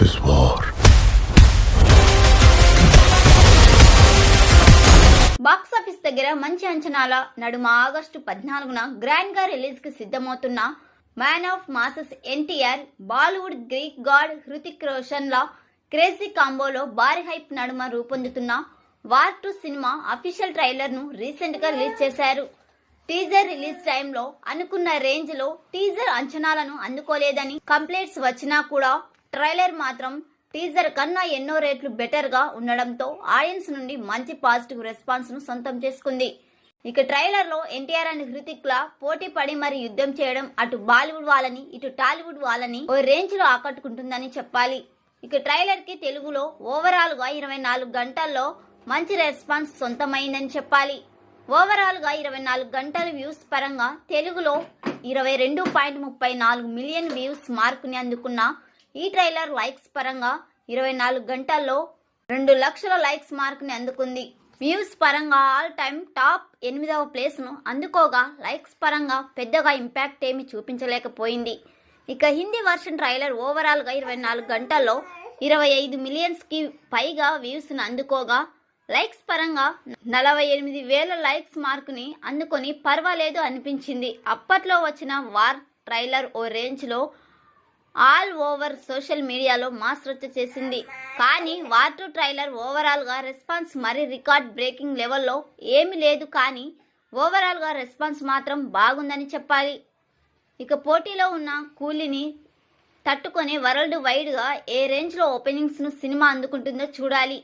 is war. Box office దగ్గర మంచి అంచనాల నడుమ ఆగస్టు పద్నాలుగున గ్రాండ్గా రిలీజ్కి సిద్ధమవుతున్న man of masses NTR Bollywood Greek god Hrithik Roshan law crazy కాంబోలో భారీ హైప్ నడుమ రూపొందుతున్న వార్ టు సినిమా అఫీషియల్ ట్రైలర్ను రీసెంట్గా రిలీజ్ చేశారు టీజర్ రిలీజ్ టైంలో అనుకున్న రేంజ్లో టీజర్ అంచనాలను అందుకోలేదని కంప్లైంట్స్ వచ్చినా కూడా ట్రైలర్ మాత్రం టీజర్ కన్నా ఎన్నో రేట్లు బెటర్గా ఉండడంతో ఆడియన్స్ నుండి మంచి పాజిటివ్ రెస్పాన్స్ను సొంతం చేసుకుంది. ఇక ట్రైలర్లో ఎన్టీఆర్ అండ్ హృతిక్ లా పోటీ పడి మరి యుద్ధం చేయడం అటు బాలీవుడ్ వాళ్ళని ఇటు టాలీవుడ్ వాళ్ళని ఓ రేంజ్లో ఆకట్టుకుంటుందని చెప్పాలి. ఇక ట్రైలర్కి తెలుగులో ఓవరాల్గా ఇరవై నాలుగు గంటల్లో మంచి రెస్పాన్స్ సొంతమైందని చెప్పాలి. ఓవరాల్గా ఇరవై నాలుగు గంటల వ్యూస్ పరంగా తెలుగులో ఇరవై రెండు పాయింట్ ముప్పై నాలుగు మిలియన్ వ్యూస్ మార్కుని అందుకున్న ఈ ట్రైలర్ లైక్స్ పరంగా ఇరవై నాలుగు గంటల్లో రెండు లక్షల లైక్స్ మార్క్ని అందుకుంది. వ్యూస్ పరంగా ఆల్ టైమ్ టాప్ ఎనిమిదవ ప్లేస్ను అందుకోగా లైక్స్ పరంగా పెద్దగా ఇంపాక్ట్ ఏమి చూపించలేకపోయింది. ఇక హిందీ వర్షన్ ట్రైలర్ ఓవరాల్గా ఇరవై నాలుగు గంటల్లో ఇరవై ఐదు మిలియన్స్కి పైగా వ్యూస్ను అందుకోగా లైక్స్ పరంగా నలభై ఎనిమిది వేల లైక్స్ మార్కుని అందుకొని పర్వాలేదు అనిపించింది. అప్పట్లో వచ్చిన వార్ ట్రైలర్ ఓ రేంజ్లో ఆల్ ఓవర్ సోషల్ మీడియాలో మాస్ రచ్చ చేసింది. కానీ వార్ టూ ట్రైలర్ ఓవరాల్గా రెస్పాన్స్ మరీ రికార్డ్ బ్రేకింగ్ లెవెల్లో ఏమీ లేదు కానీ ఓవరాల్గా రెస్పాన్స్ మాత్రం బాగుందని చెప్పాలి. ఇక పోటీలో ఉన్న కూలీని తట్టుకొని వరల్డ్ వైడ్గా ఏ రేంజ్లో ఓపెనింగ్స్ను సినిమా అందుకుంటుందో చూడాలి.